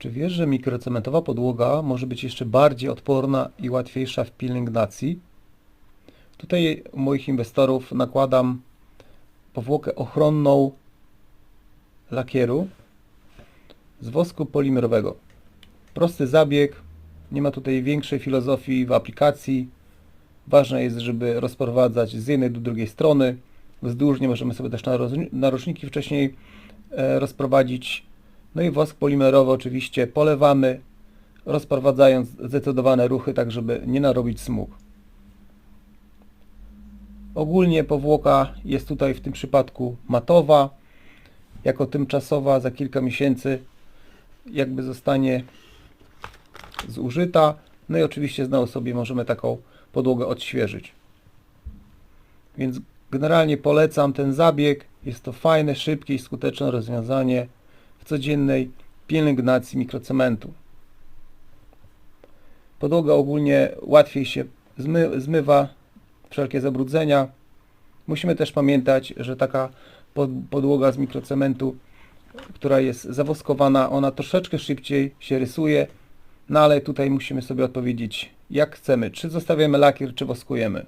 Czy wiesz, że mikrocementowa podłoga może być jeszcze bardziej odporna i łatwiejsza w pielęgnacji? Tutaj u moich inwestorów nakładam powłokę ochronną lakieru z wosku polimerowego. Prosty zabieg, nie ma tutaj większej filozofii w aplikacji. Ważne jest, żeby rozprowadzać z jednej do drugiej strony. Wzdłużnie możemy sobie też narożniki wcześniej e, rozprowadzić. No i wosk polimerowy oczywiście polewamy, rozprowadzając zdecydowane ruchy, tak żeby nie narobić smug. Ogólnie powłoka jest tutaj w tym przypadku matowa, jako tymczasowa za kilka miesięcy jakby zostanie zużyta. No i oczywiście znowu sobie możemy taką podłogę odświeżyć. Więc generalnie polecam ten zabieg. Jest to fajne, szybkie i skuteczne rozwiązanie w codziennej pielęgnacji mikrocementu. Podłoga ogólnie łatwiej się zmy, zmywa wszelkie zabrudzenia. Musimy też pamiętać, że taka pod, podłoga z mikrocementu, która jest zawoskowana, ona troszeczkę szybciej się rysuje, no ale tutaj musimy sobie odpowiedzieć jak chcemy, czy zostawiamy lakier, czy woskujemy.